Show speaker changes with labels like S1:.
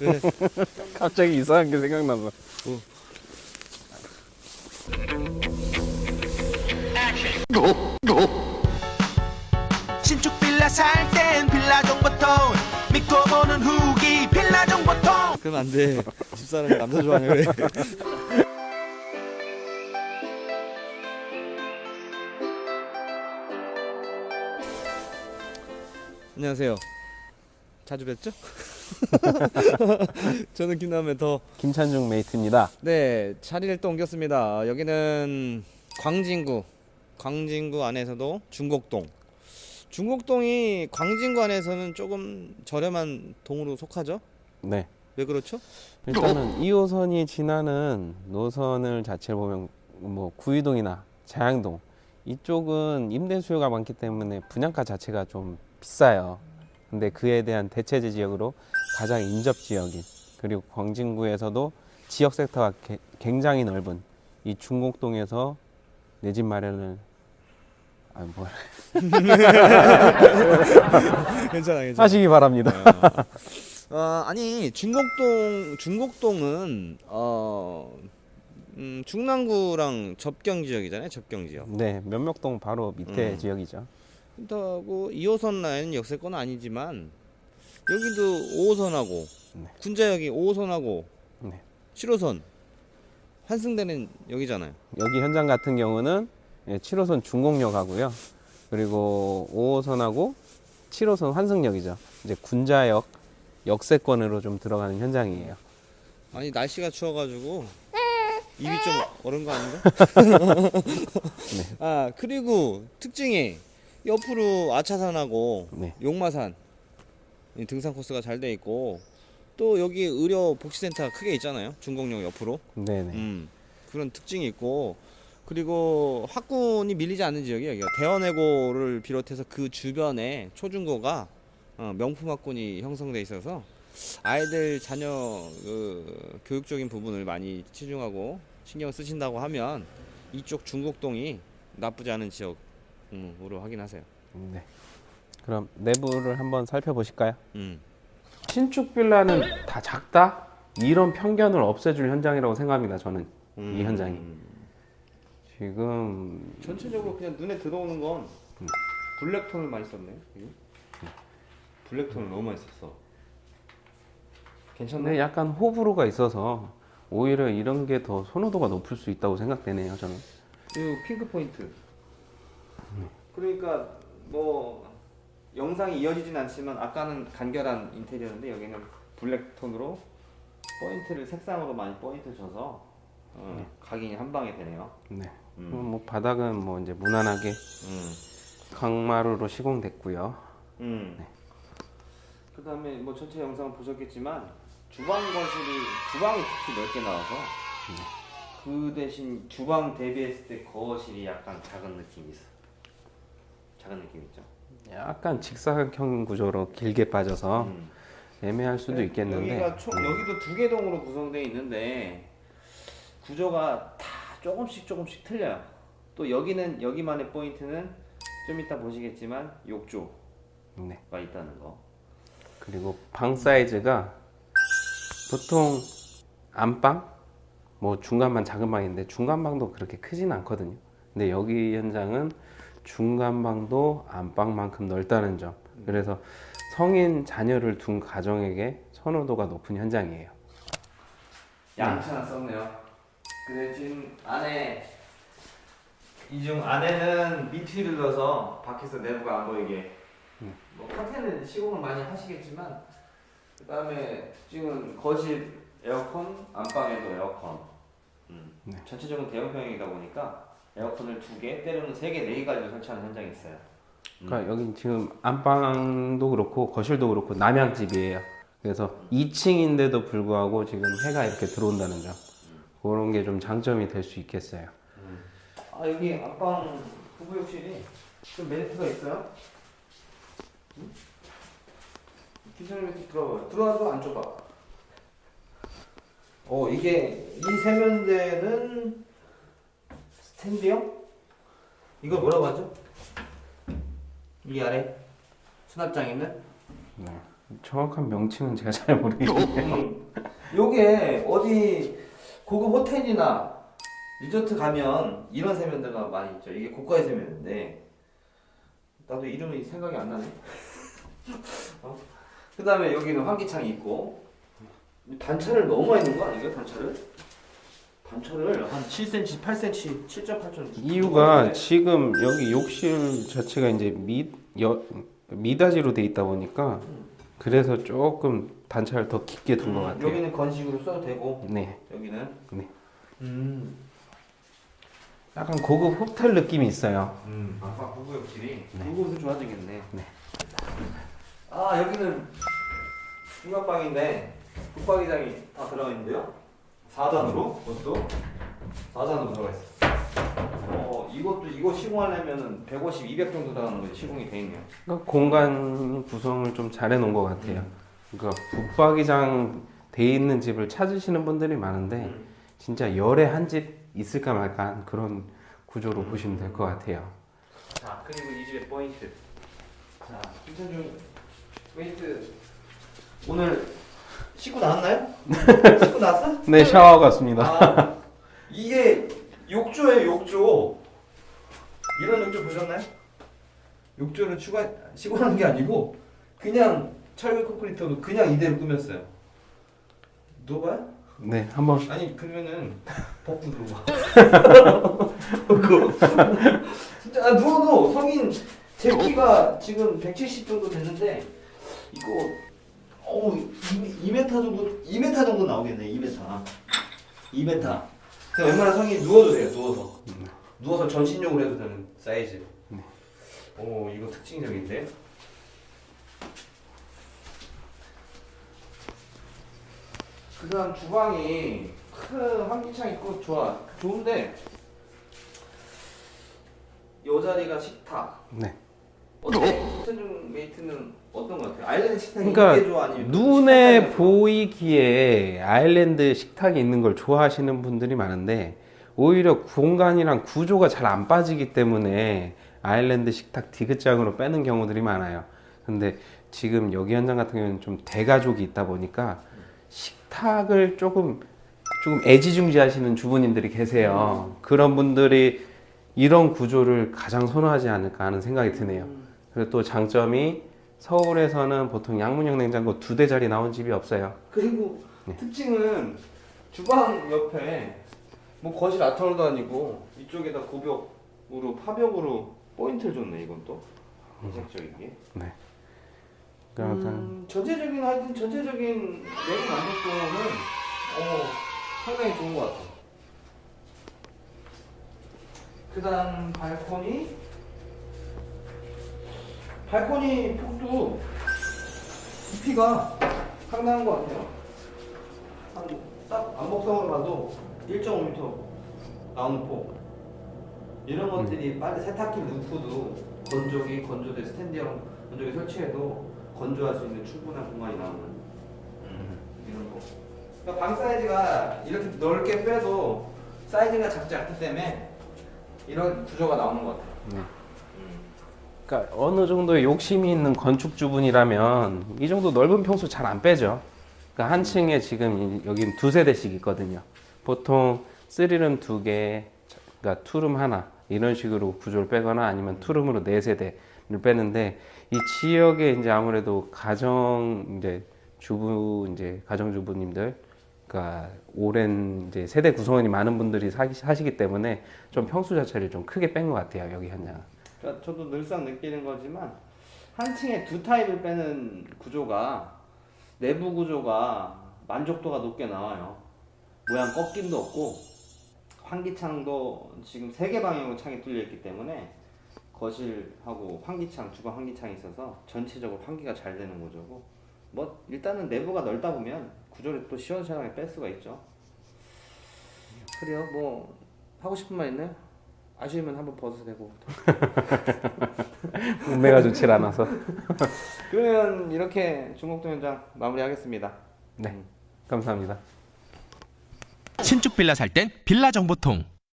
S1: 왜?
S2: 갑자기 이상한 게 생각나서.
S3: 신축 빌라 살 땐 빌라 정보통 믿고 보는 후기 빌라 정보통
S1: 그럼 안 돼. 집사람이 남자 좋아하냐 왜? 안녕하세요. 자주 뵙죠? 저는 김남의 더
S2: 김찬중 메이트입니다.
S1: 네, 자리를 또 옮겼습니다. 여기는 광진구, 광진구 안에서도 중곡동. 중곡동이 광진구 안에서는 조금 저렴한 동으로 속하죠?
S2: 네.
S1: 왜 그렇죠?
S2: 일단은 2호선이 지나는 노선을 자체를 보면 뭐 구이동이나 자양동 이쪽은 임대 수요가 많기 때문에 분양가 자체가 좀 비싸요. 근데 그에 대한 대체제 지역으로 가장 인접 지역인 그리고 광진구에서도 지역 섹터가 개- 굉장히 넓은 이 중곡동에서 내 집 마련을 아뭐
S1: 괜찮아, 괜찮아.
S2: 하시기 바랍니다.
S1: 어, 아니 중곡동 중곡동은 어 음, 중랑구랑 접경 지역이잖아요. 접경 지역.
S2: 네, 면목동 바로 밑에
S1: 음.
S2: 지역이죠.
S1: 그렇다고 2호선 라인 역세권은 아니지만 여기도 5호선하고
S2: 네.
S1: 군자역이 5호선하고
S2: 네.
S1: 7호선 환승되는 여기잖아요.
S2: 여기 현장 같은 경우는 예, 7호선 중곡역하고요. 그리고 5호선하고 7호선 환승역이죠. 이제 군자역 역세권으로 좀 들어가는 현장이에요.
S1: 아니 날씨가 추워가지고 입이 좀 얼은 거 아닌가? 아 그리고 특징이 옆으로 아차산하고
S2: 네.
S1: 용마산 이 등산 코스가 잘 돼 있고 또 여기 의료 복지센터가 크게 있잖아요 중곡역 옆으로
S2: 네네.
S1: 음, 그런 특징이 있고 그리고 학군이 밀리지 않는 지역이에요 여기가 대원해고를 비롯해서 그 주변에 초중고가 어, 명품 학군이 형성돼 있어서 아이들 자녀 그 교육적인 부분을 많이 치중하고 신경 쓰신다고 하면 이쪽 중곡동이 나쁘지 않은 지역 으로 확인하세요.
S2: 네. 그럼 내부를 한번 살펴보실까요?
S1: 음.
S2: 신축 빌라는 다 작다? 이런 편견을 없애줄 현장이라고 생각합니다. 저는 이 현장이 지금
S1: 전체적으로 그냥 눈에 들어오는 건 블랙톤을 많이 썼네. 블랙톤을 너무 많이 썼어. 괜찮네.
S2: 근데 약간 호불호가 있어서 오히려 이런 게 더 선호도가 높을 수 있다고 생각되네요. 저는.
S1: 그리고 핑크 포인트. 그러니까 뭐 영상이 이어지진 않지만 아까는 간결한 인테리어인데 여기는 블랙 톤으로 포인트를 색상으로 많이 포인트 줘서 어, 각인이 한 방에 되네요.
S2: 네.
S1: 음.
S2: 그럼 뭐 바닥은 뭐 이제 무난하게
S1: 음.
S2: 강마루로 시공됐고요.
S1: 음. 그다음에 뭐 전체 영상 보셨겠지만 주방 거실이 주방이 특히 넓게 나와서 그 대신 주방 대비했을 때 거실이 약간 작은 느낌이 있어. 작은 느낌 있죠.
S2: 약간 직사각형 구조로 길게 빠져서
S1: 음.
S2: 애매할 수도 있겠는데
S1: 여기가 총 여기도 두 개 동으로 구성되어 있는데 구조가 다 조금씩 조금씩 틀려요. 또 여기는 여기만의 포인트는 좀 이따 보시겠지만 욕조가
S2: 네.
S1: 있다는 거.
S2: 그리고 방 사이즈가 보통 안방 뭐 중간만 작은 방인데 중간 방도 그렇게 크진 않거든요. 근데 여기 현장은 중간 방도 안방만큼 넓다는 점. 그래서 성인 자녀를 둔 가정에게 선호도가 높은 현장이에요.
S1: 양치 하나 썼네요. 근데 지금 안에 이중 안에는 민트를 넣어서 밖에서 내부가 안 보이게. 뭐 컨테는 시공을 많이 하시겠지만 그다음에 지금 거실 에어컨, 안방에도 에어컨. 음.
S2: 네.
S1: 전체적으로 대형평이다 보니까 에어컨을 두 개, 때로는 세 개, 네 개까지 설치하는 현장이 있어요.
S2: 그러니까 여기 지금 안방도 그렇고 거실도 그렇고 남양집이에요. 그래서 2층인데도 불구하고 지금 해가 이렇게 들어온다는 점. 그런 게 좀 장점이 될 수 있겠어요.
S1: 아 여기 안방 부부 욕실이 좀 메리트가 있어요. 응? 기존 메리트 들어봐요. 들어와도 안 좁아. 어 이게 이 세면대는 스탠드형? 이걸 뭐라고 하죠? 이 아래 수납장 있는?
S2: 네. 정확한 명칭은 제가 잘 모르겠네요.
S1: 음. 요게 어디 고급 호텔이나 리조트 가면 이런 세면대가 많이 있죠. 이게 고가의 세면대인데 나도 이름이 생각이 안 나네. 어? 그다음에 여기는 환기창이 있고 단차를 너무 많이 넣은 거 아니에요? 단차를? 단차를 한 7cm, 8cm, 7.8cm.
S2: 이유가 지금 여기 욕실 자체가 이제 미, 여, 미닫이로 돼 있다 보니까 그래서 조금 단차를 더 깊게 둔 것 같아요.
S1: 여기는 건식으로 써도 되고
S2: 네,
S1: 여기는
S2: 네.
S1: 음.
S2: 약간 고급 호텔 느낌이 있어요.
S1: 음. 아까 부부 욕실이
S2: 네.
S1: 부부도 좋아지겠네.
S2: 네.
S1: 아 여기는 중간방인데 붙박이장이 다 들어가 있는데요. 4단으로 그것도 4단으로 들어가 있어. 어 이것도 이거 시공하려면은 150, 200 정도 들어가는 거지 시공이 돼 있네요.
S2: 그러니까 공간 구성을 좀 잘 해놓은 것 같아요. 그러니까 붙박이장 돼 있는 집을 찾으시는 분들이 많은데
S1: 음.
S2: 진짜 열에 한 집 있을까 말까 한 그런 구조로
S1: 음.
S2: 보시면 될 것 같아요.
S1: 자 그리고 이 집의 포인트. 자 김천중 포인트 오늘 씻고 나왔나요? 씻고 나왔어?
S2: 네, 샤워 같습니다.
S1: 아, 이게 욕조예요, 욕조. 이런 욕조 보셨나요? 욕조를 추가 시공하는 게 아니고 그냥 철근 콘크리트로 그냥 이대로 꾸몄어요. 누워봐요?
S2: 네, 한번
S1: 아니 그러면은 벗고. 벗고. 진짜 아, 누워도 성인 제 키가 지금 170 정도 됐는데 이거 어우 2, 2m 정도 2m 정도 나오겠네 2m 2m 그냥 웬만한 성인 누워도 돼요 누워서. 누워서 전신용으로 해도 되는 사이즈.
S2: 네.
S1: 오 이거 특징적인데? 그다음 주방이 큰 환기창 있고 좋아. 좋은데 요 자리가 식탁.
S2: 네.
S1: 어때? 김천중 메이트는 어떤 것 같아요? 아일랜드 식탁이
S2: 그러니까
S1: 이게 좋아 아니면
S2: 눈에? 보이기에 아일랜드 식탁이 있는 걸 좋아하시는 분들이 많은데 오히려 공간이랑 구조가 잘 안 빠지기 때문에 아일랜드 식탁 디귿장으로 빼는 경우들이 많아요. 근데 지금 여기 현장 같은 경우는 좀 대가족이 있다 보니까 식탁을 조금 조금 애지중지하시는 주부님들이 계세요. 그런 분들이 이런 구조를 가장 선호하지 않을까 하는 생각이 드네요. 그리고 또 장점이 서울에서는 보통 양문형 냉장고 두 대짜리 나온 집이 없어요.
S1: 그리고
S2: 네.
S1: 특징은 주방 옆에 뭐 거실 아트월도 아니고 이쪽에다 고벽으로 파벽으로 포인트를 줬네 이건 또 이색적이게
S2: 네. 그러니까
S1: 음, 전체적인 하여튼 전체적인 내부 만족도는 어, 상당히 좋은 것 같아. 그다음 발코니 발코니 폭도 깊이가 상당한 것 같아요. 한딱 안목성으로 봐도 1.5m 나오는 폭. 이런 것들이 빨리 세탁기 루프도 건조기 건조대 스탠디형 건조기 설치해도 건조할 수 있는 충분한 공간이 나오는 이런 거. 그러니까 방 사이즈가 이렇게 넓게 빼도 사이즈가 작지 않기 때문에 이런 구조가 나오는 것 같아요.
S2: 네. 그러니까 어느 정도의 욕심이 있는 건축주분이라면 이 정도 넓은 평수 잘 안 빼죠. 그러니까 한 층에 지금 이- 여기는 두 세 대씩 있거든요. 보통 3룸 두 개, 그러니까 투룸 하나 이런 식으로 구조를 빼거나 아니면 투룸으로 네 세대를 빼는데 이 지역에 이제 아무래도 가정 이제 주부 이제 가정 주부님들 그러니까 오랜 이제 세대 구성원이 많은 분들이 사, 사시기 때문에 좀 평수 자체를 좀 크게 뺀 것 같아요 여기 현장은.
S1: 그러니까 저도 늘상 느끼는 거지만 한 층에 두 타입을 빼는 구조가 내부 구조가 만족도가 높게 나와요. 모양 꺾임도 없고 환기창도 지금 세 개 방향으로 창이 뚫려 있기 때문에 거실하고 환기창, 주방 환기창이 있어서 전체적으로 환기가 잘 되는 구조고 뭐 일단은 내부가 넓다 보면 구조를 또 시원시원하게 뺄 수가 있죠. 그래요. 뭐 하고 싶은 말 있나요? 아쉬우면 한번 벗어도 되고
S2: 운매가 좋질 않아서.
S1: 그러면 이렇게 중국 동 현장 마무리하겠습니다.
S2: 네, 감사합니다.
S3: 신축 빌라 살 땐 빌라 정보통